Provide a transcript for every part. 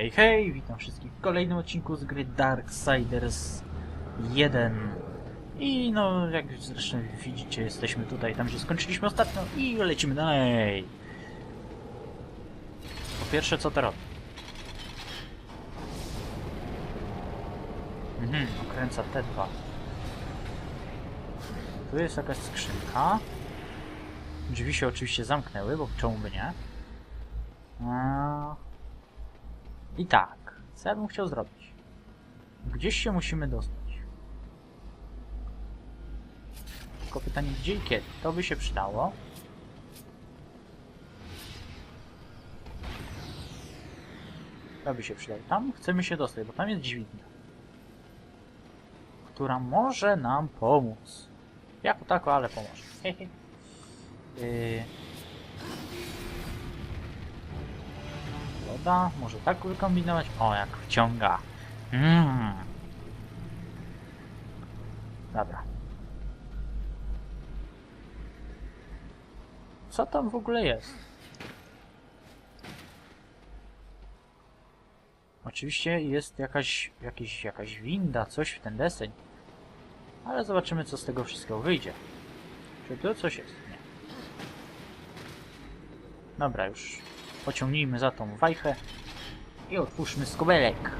Hej, hej, witam wszystkich w kolejnym odcinku z gry Darksiders 1. I no, jak zresztą widzicie, jesteśmy tutaj, tam gdzie skończyliśmy ostatnio i lecimy dalej. Po pierwsze, co to robi? Mhm, okręca T2. Tu jest jakaś skrzynka. Drzwi się oczywiście zamknęły, bo czemu by nie? Eee, I tak, co ja bym chciał zrobić? Gdzieś się musimy dostać. Tylko pytanie, gdzie i kiedy? To by się przydało. To by się przydało. Tam chcemy się dostać, bo tam jest dźwignia. Która może nam pomóc. Jako tako, ale pomoże. Hehe. Yy... Woda, może tak wykombinować? O, jak wciąga. Mm. Dobra. Co tam w ogóle jest? Oczywiście jest jakaś, jakaś, jakaś winda, coś w ten deseń. Ale zobaczymy, co z tego wszystkiego wyjdzie. Czy tu coś jest? Nie. Dobra, już pociągnijmy za tą wajchę i otwórzmy skobelek.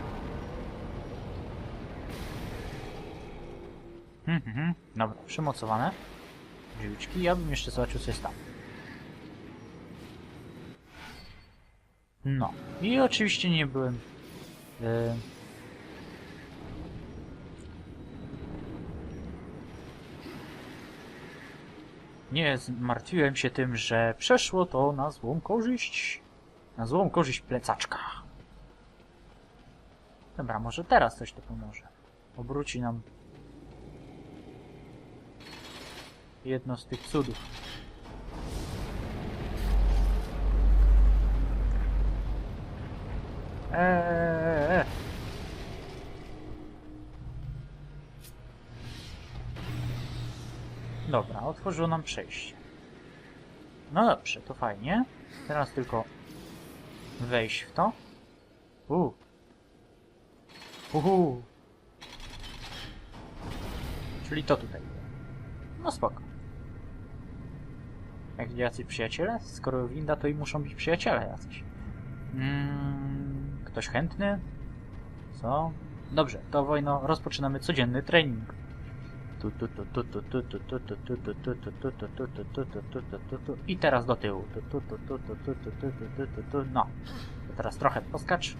Mhm, mhm. Dobra, przymocowane. Drzwiczki. Ja bym jeszcze zobaczył, co jest tam. No. I oczywiście nie byłem... Yy... Nie zmartwiłem się tym, że przeszło to na złą korzyść. Na złą korzyść plecaczka. Dobra, może teraz coś to pomoże. Obróci nam jedno z tych cudów. Eee, Dobra, otworzyło nam przejście. No dobrze, to fajnie. Teraz tylko wejść w to. U. Uhu. Czyli to tutaj. No spoko. Jak jacyś przyjaciele? Skoro winda, to i muszą być przyjaciele jacyś. Mm, ktoś chętny? Co? Dobrze, to wojno rozpoczynamy codzienny trening. I teraz do tyłu. No. Teraz trochę poskacz.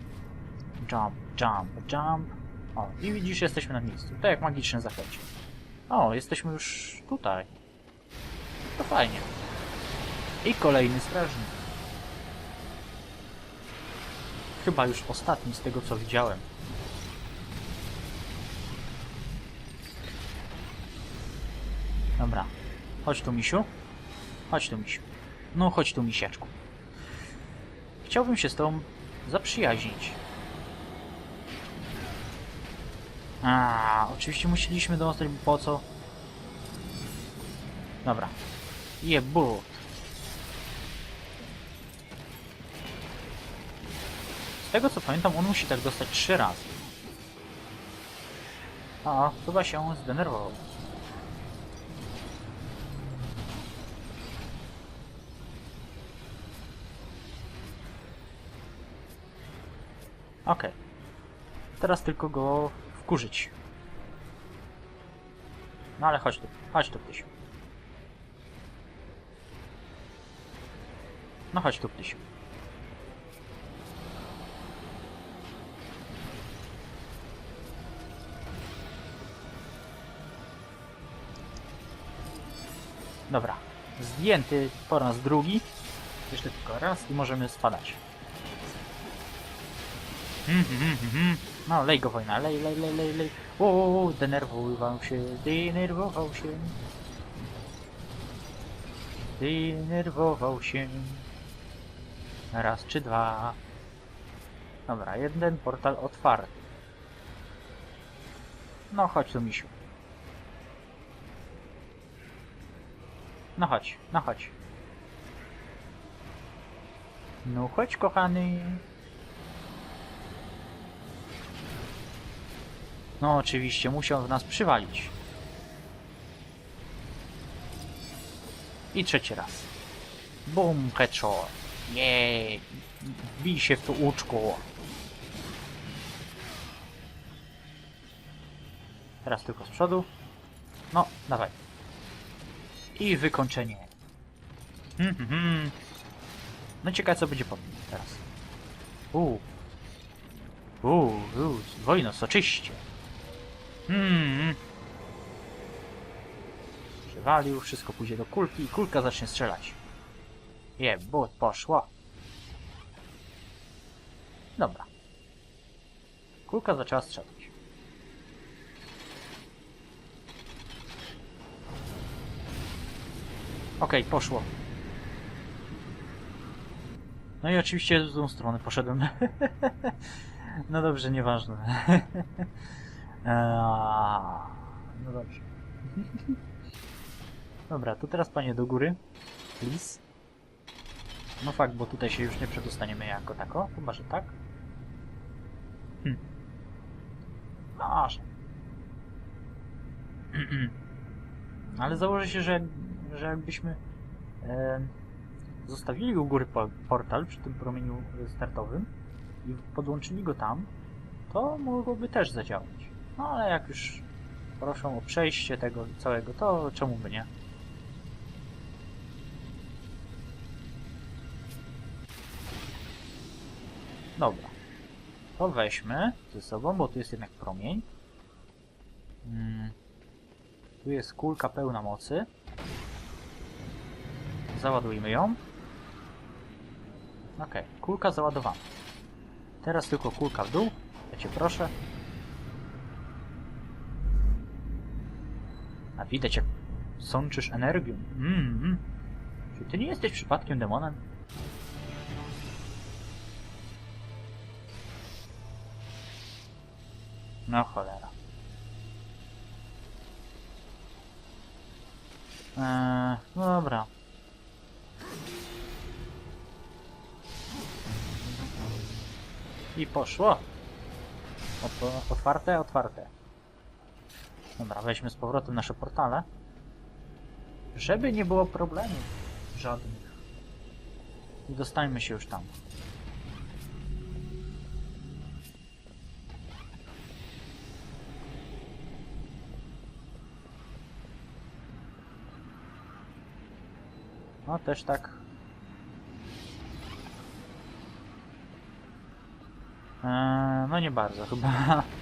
Jump, jump, jump. O, i widzisz, jesteśmy na miejscu. Tak jak magiczny zachęcie. O, jesteśmy już tutaj. To fajnie. I kolejny strażnik. Chyba już ostatni z tego, co widziałem. Dobra. Chodź tu, misiu. Chodź tu, misiu. No, chodź tu, misiaczku. Chciałbym się z tobą zaprzyjaźnić. A, oczywiście musieliśmy dostać, po co? Dobra. Jebut. Z tego co pamiętam, on musi tak dostać trzy razy. A, chyba się zdenerwował. Okej. Teraz tylko go wkurzyć. No ale chodź tu, chodź tu, Ptysiu. No chodź tu, Ptysiu. Dobra. Zdjęty po raz drugi. Jeszcze tylko raz i możemy spadać. Mhm, mhm, mhm. No, lej go wojna, lej, lej, lej, lej, lej. Denerwował się, denerwował się. Denerwował się. Raz czy dwa. Dobra, jeden portal otwarty. No chodź tu, misiu. No chodź, no chodź. No chodź, kochany. No oczywiście, musiał w nas przywalić. I trzeci raz. Bum, headshot. Jej. Bij się w to. Teraz tylko z przodu. No, dawaj. I wykończenie. Hmm, hmm, hmm. No ciekawe co będzie po nim teraz. Uuu. Uuu, uuu, wojno, soczyście. Hmm. Przywalił, wszystko pójdzie do kulki i kulka zacznie strzelać. Je, bo poszło. Dobra. Kulka zaczęła strzelać. Okej, poszło. No i oczywiście w tą stronę poszedłem. no dobrze, nieważne. Eee, no dobrze. Dobra, to teraz panie do góry. Please. No fakt, bo tutaj się już nie przedostaniemy jako tako. Chyba, że tak. Hm. Może. Ale założę się, że, że jakbyśmy e, zostawili u góry po, portal przy tym promieniu startowym i podłączyli go tam, to mogłoby też zadziałać. No ale jak już proszą o przejście tego całego, to czemu by nie? Dobra. To weźmy ze sobą, bo tu jest jednak promień. Mm. Tu jest kulka pełna mocy. Załadujmy ją. Ok, kulka załadowana. Teraz tylko kulka w dół. Ja cię proszę. Widać jak sączysz energią. Mm, mm. Czy ty nie jesteś przypadkiem demonem? No cholera. Eee, no dobra. I poszło. Otwarte, otwarte. Dobra, weźmy z powrotem nasze portale. Żeby nie było problemów żadnych. I dostańmy się już tam. No też tak. Eee, no nie bardzo chyba.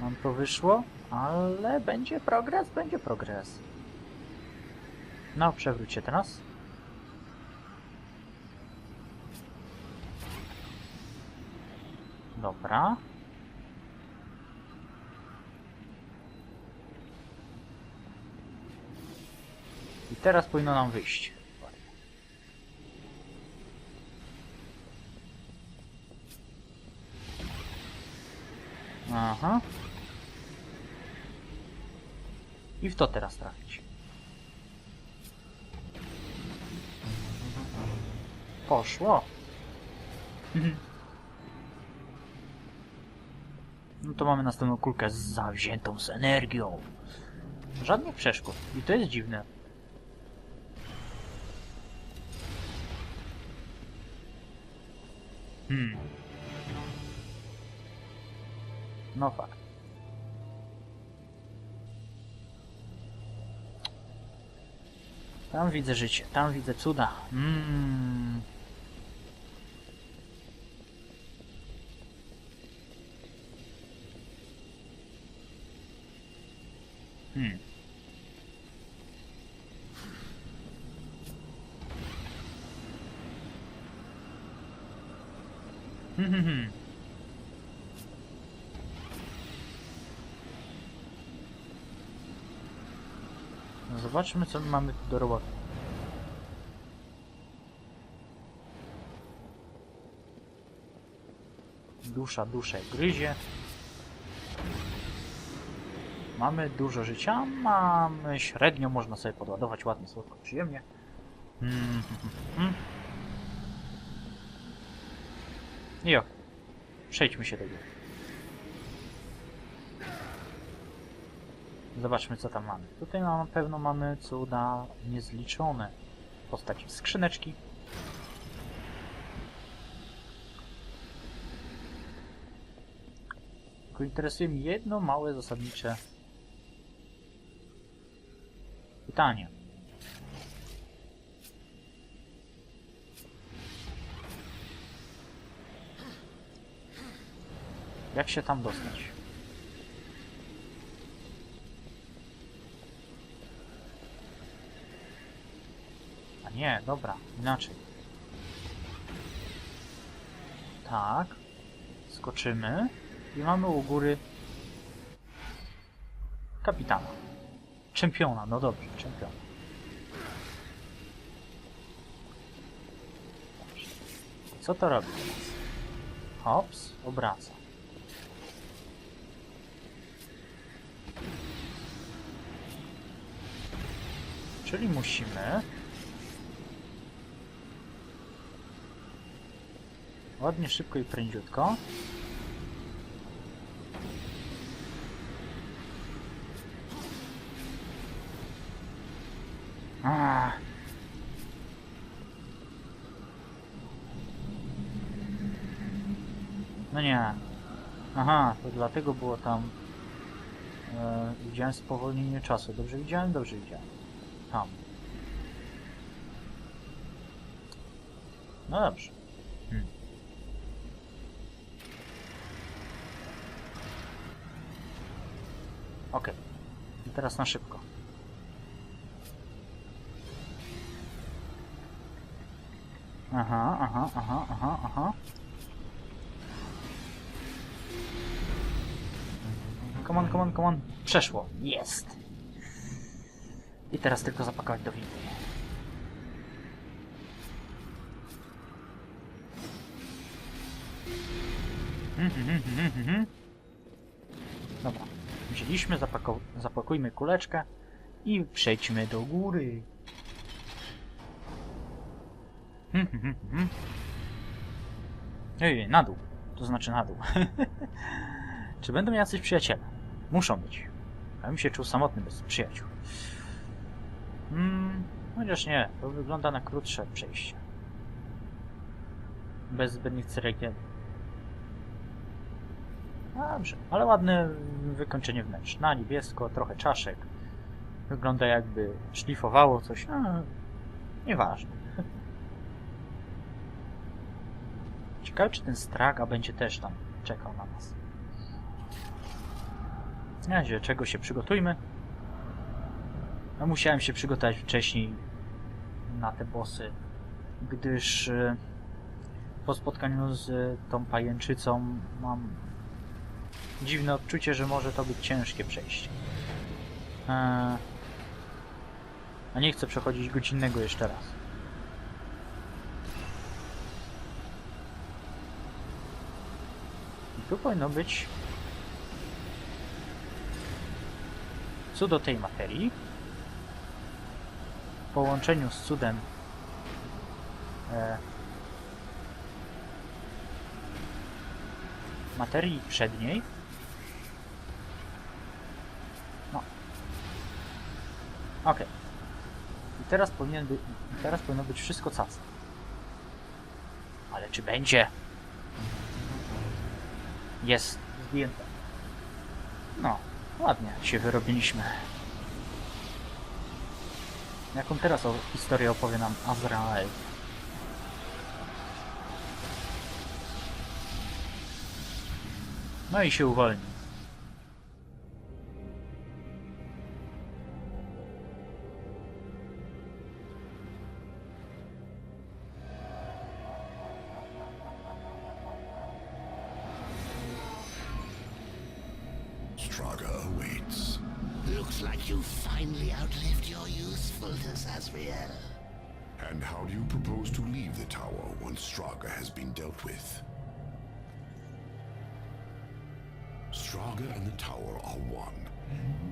Nam to wyszło, ale będzie progres, będzie progres. No, przewróć się teraz. Dobra. I teraz powinno nam wyjść. Aha. I w to teraz trafić. Poszło. No to mamy następną kulkę zawziętą z energią. Żadnych przeszkód. I to jest dziwne. Hmm. No fakt. Tam widzę życie, tam widzę cuda. Mm. Hmm hmm, hmm. No zobaczmy, co my mamy tu do roboty. Dusza duszę gryzie. Mamy dużo życia, mamy średnio, można sobie podładować ładnie, słodko, przyjemnie. Mm, mm, mm. I ok. Przejdźmy się do góry. Zobaczmy, co tam mamy. Tutaj na pewno mamy cuda niezliczone w postaci skrzyneczki. Tylko interesuje mnie jedno małe, zasadnicze pytanie. Jak się tam dostać? A nie, dobra, inaczej. Tak. Skoczymy i mamy u góry kapitana. Czempiona, no dobrze, czempiona. Co to robi? Hops, obraca. Czyli musimy ładnie, szybko i prędziutko Ah. No nie. Aha, to dlatego było tam. E, widziałem spowolnienie czasu. Dobrze widziałem? Dobrze widziałem. Tam. No dobrze. Hmm. Okej. I teraz na szybko. Aha, aha, aha, aha, aha. Come on, come on, come on. Przeszło. Jest. I teraz tylko zapakować do windy. Mhm, mhm, mhm, mhm. Dobra. Wzięliśmy, zapakujmy kuleczkę i przejdźmy do góry. Hmm, hmm, hmm, hmm. Ej, na dół. To znaczy na dół. Czy będą jacyś przyjaciele? Muszą być. Ja bym się czuł samotny bez przyjaciół. Hmm, chociaż nie, to wygląda na krótsze przejście. Bez zbędnych ceregieli. Dobrze, ale ładne wykończenie wnętrz. Na niebiesko, trochę czaszek. Wygląda jakby szlifowało coś. A, nieważne. Ciekawe, czy ten straga będzie też tam czekał na nas. W razie czego się przygotujmy. No, musiałem się przygotować wcześniej na te bossy, gdyż e, po spotkaniu z tą pajęczycą mam dziwne odczucie, że może to być ciężkie przejście. Eee, a nie chcę przechodzić godzinnego jeszcze raz. I tu powinno być cudo tej materii w połączeniu z cudem e, materii przedniej no ok i teraz powinien być i teraz powinno być wszystko cace ale czy będzie? Jest zdjęte. No ładnie się wyrobiliśmy. Jaką teraz o historię opowie nam Azrael? No i się uwolni. Looks like you finally outlived your usefulness, Asriel. And how do you propose to leave the tower once Straga has been dealt with? Straga and the tower are one.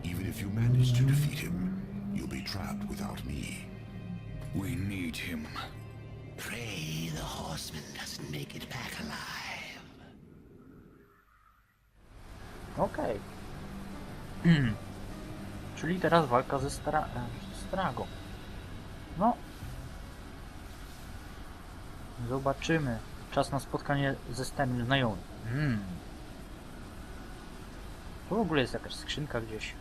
Even if you manage to defeat him, you'll be trapped without me. We need him. Pray the horseman doesn't make it back alive. Okej. Hmm. Czyli teraz walka ze stra e, stragą. No. Zobaczymy. Czas na spotkanie ze starym znajomym. Hmm. Tu w ogóle jest jakaś skrzynka gdzieś.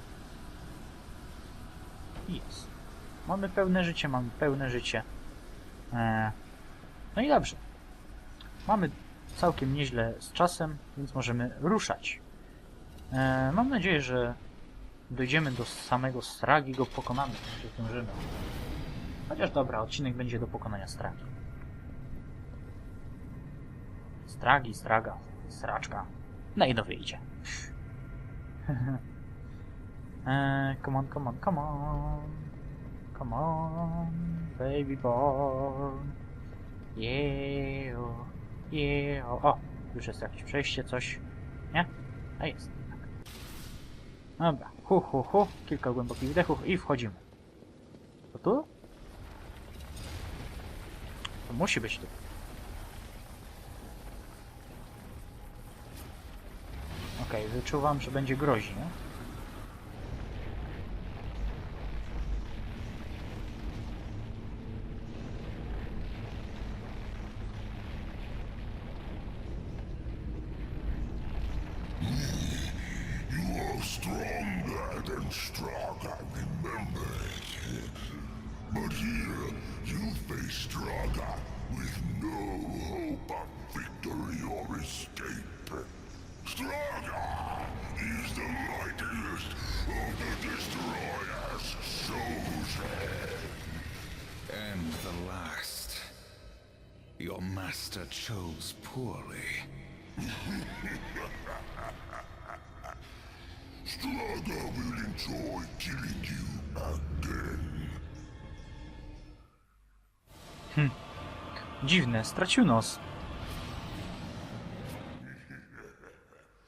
Jest. Mamy pełne życie, mamy pełne życie. E, no i dobrze. Mamy całkiem nieźle z czasem, więc możemy ruszać. E, mam nadzieję, że dojdziemy do samego Stragi, go pokonamy, zdążymy. Chociaż dobra, odcinek będzie do pokonania Stragi. Stragi, Straga, Straczka. No i no wyjdzie. e, come on, come on, come on. Come on, baby boy. Yeah, yeah. O, już jest jakieś przejście, coś. Nie? A jest. Dobra, hu, hu, hu. Kilka głębokich wdechów i wchodzimy. To tu? To musi być tu. Okej, wyczuwam, że będzie groźnie. You Your master chose poorly. Straga will enjoy killing you again. Dziwne, stracił nos.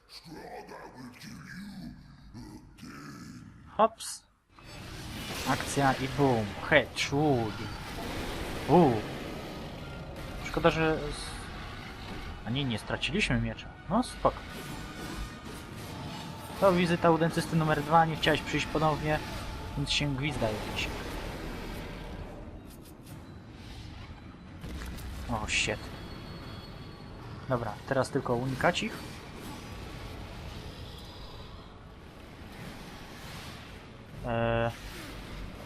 Straga will kill you Hops. Akcja i boom. Headshot. Uuu. Szkoda, że... A nie, nie straciliśmy miecza. No spoko. To wizyta u dentysty numer dwa. Nie chciałeś przyjść ponownie, więc się gwizda jakiś. O, shit. Dobra, teraz tylko unikać ich. Eee...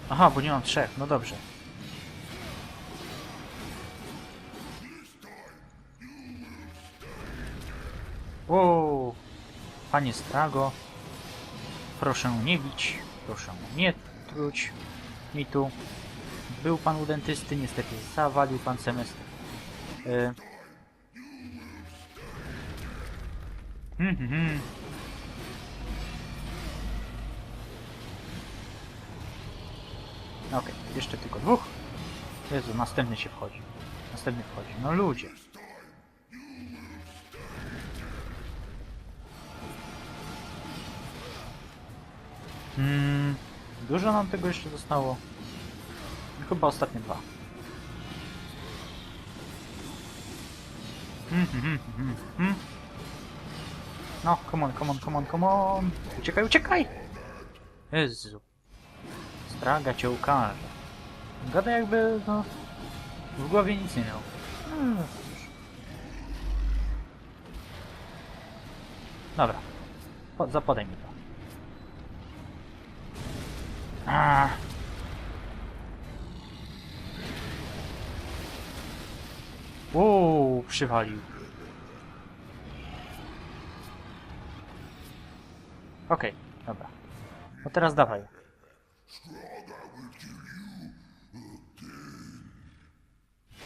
Aha, bo nie mam trzech, no dobrze. Panie Strago, proszę nie bić, proszę nie truć mi tu. Był pan u dentysty, niestety zawalił pan semestr. Hmm. Okej, jeszcze tylko dwóch. Jezu, następny się wchodzi. Następny wchodzi. No ludzie. Dużo nam tego jeszcze zostało. Chyba ostatnie dwa. Hmm, hmm, hmm. No, come on, come on, come on, come on. Uciekaj, uciekaj! Jezu. Straga cię ukaże. Gada jakby, no, w głowie nic nie miał. Dobra. Po, zapodaj mi to. A. Uuu, przywalił. Okej, dobra. No teraz dawaj.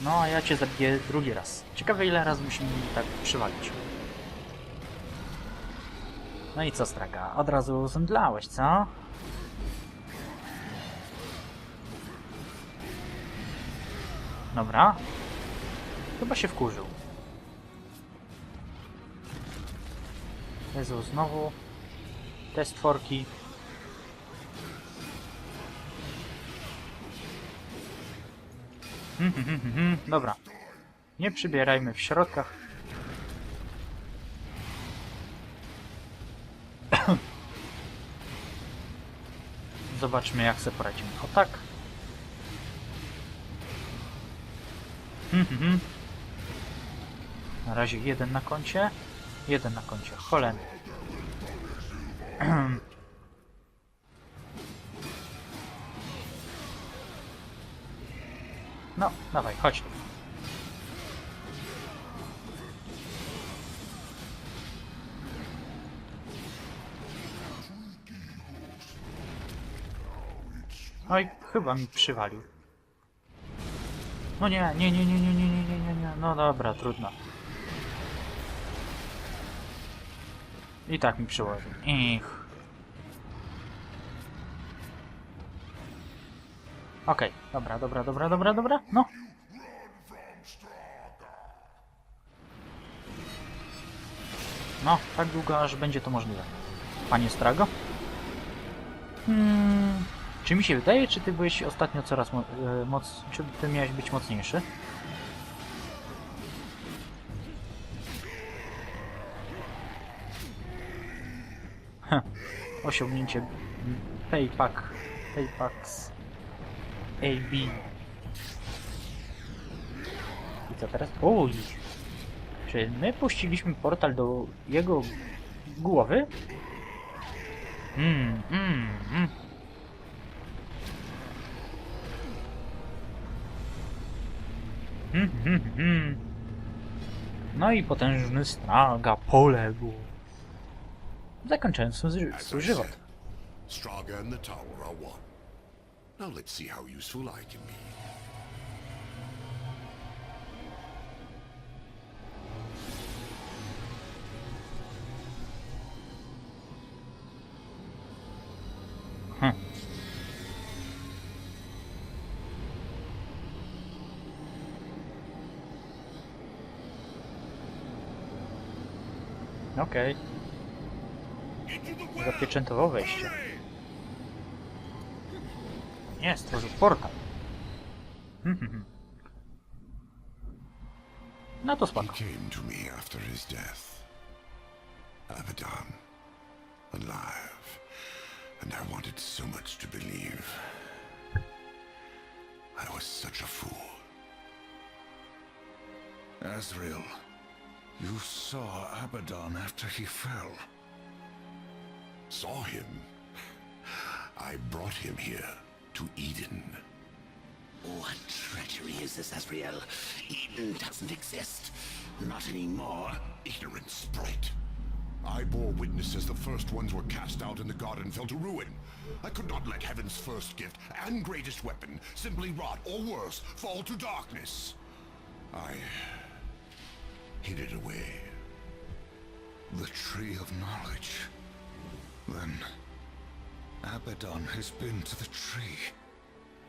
No, a ja cię zabiję drugi raz. Ciekawe ile razy musimy tak przywalić. No i co, Straga? Od razu zemdlałeś, co? Dobra. Chyba się wkurzył. Jezu, znowu te stworki. Mhm, mhm, mhm. Dobra. Nie przybierajmy w środkach. Zobaczmy, jak sobie poradzimy. O tak. Na razie jeden na koncie. Jeden na koncie. Holen. No, dawaj, chodź. Oj, chyba mi przywalił. No nie, nie, nie, nie, nie, nie, nie, nie, nie. No dobra, trudno. I tak mi przyłożył. Ich. Okej, dobra, dobra, dobra, dobra, dobra. No. No, tak długo, aż będzie to możliwe. Panie Strago? Hmm, czy mi się wydaje, czy ty byłeś ostatnio coraz mo e, moc... Czy ty miałeś być mocniejszy? osiągnięcie Paypack... Paypacks... AB. I co teraz? Uj! Czy my puściliśmy portal do jego głowy? Mm, mm, mm. Mm, mm, mm. No i potężny straga poległ. Zakończając swój, żywot. Straga and the tower are one. Now let's see how useful I can be. Hm. Okej. Zapieczętował wejście. Nie, stworzył portal. Hmm, hmm, hmm. To He came to me after his death. Abaddon. Alive. And I wanted so much to believe. I was such a fool. Asriel, you saw Abaddon after he fell. Saw him. I brought him here to Eden. What treachery is this, Asriel? Eden doesn't exist. Not anymore. Ignorant sprite. I bore witness as the first ones were cast out and the garden fell to ruin. I could not let heaven's first gift and greatest weapon simply rot, or worse, fall to darkness. I hid it away. The Tree of Knowledge. Then, Abaddon has been to the tree.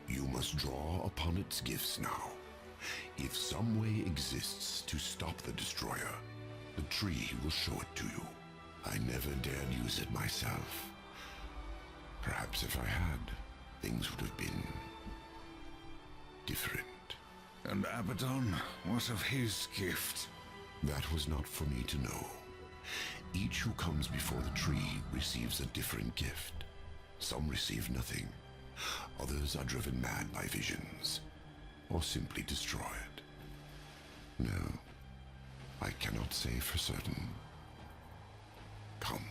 You must draw upon its gifts now. If some way exists to stop the destroyer, the tree will show it to you. I never dared use it myself. Perhaps if I had, things would have been different. And Abaddon, what of his gift? That was not for me to know. Each who comes before the tree receives a different gift. Some receive nothing. Others are driven mad by visions, or simply destroyed. No, I cannot say for certain. Come.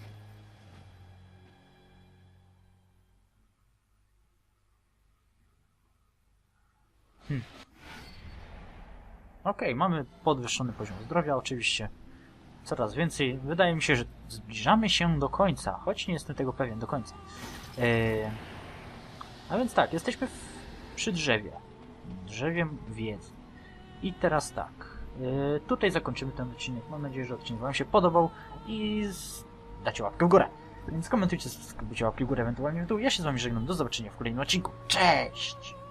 Okej, mamy podwyższony poziom zdrowia oczywiście. Coraz więcej. Wydaje mi się, że zbliżamy się do końca, choć nie jestem tego pewien do końca. Eee, a więc tak, jesteśmy w, przy drzewie. Drzewiem wiedzy. I teraz tak. Eee, tutaj zakończymy ten odcinek. Mam nadzieję, że odcinek Wam się podobał i z... dacie łapkę w górę. Więc komentujcie, subskrybujcie łapki w górę, ewentualnie w dół. Ja się z Wami żegnam. Do zobaczenia w kolejnym odcinku. Cześć!